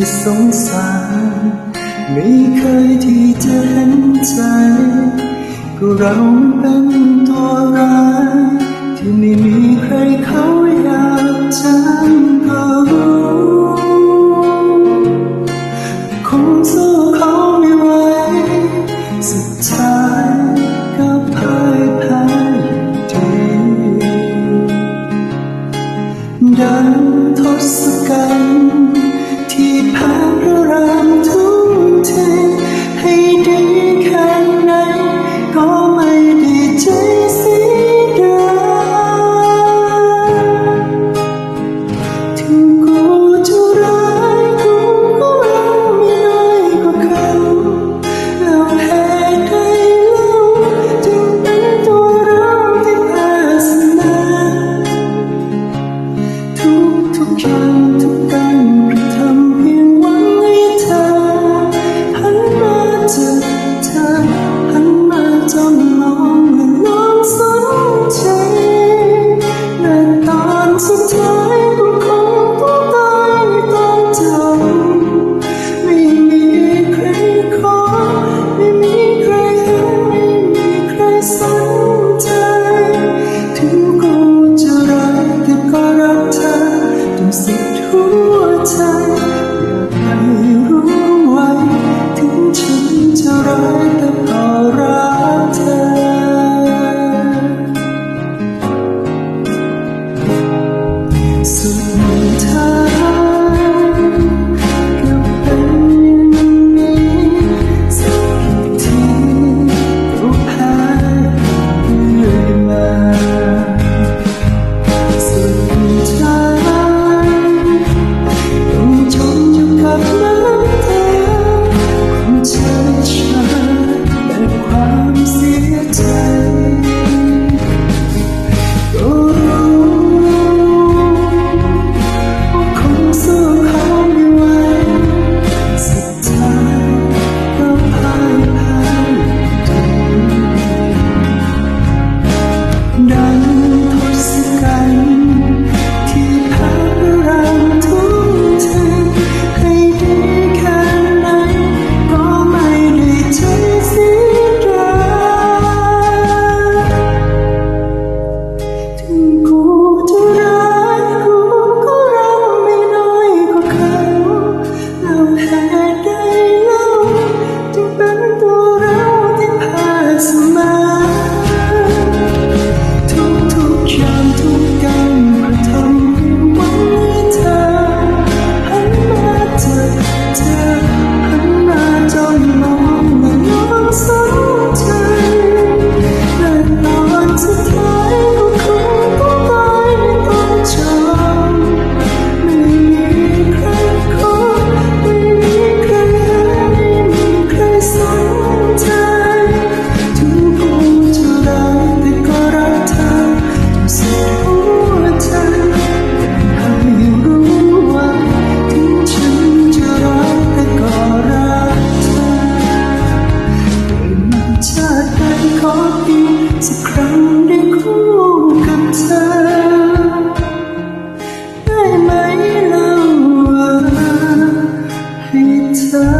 จะสงสาร ไม่เคยที่จะเห็นใจก็เราเป็นตัวร้ายที่ไม่มีใครเขาอยากจำก็รู้คงสู้เขาไม่ไหวสุดท้ายก็พ่ายแพ้ทีดันทศกัณฐ์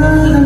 Lord.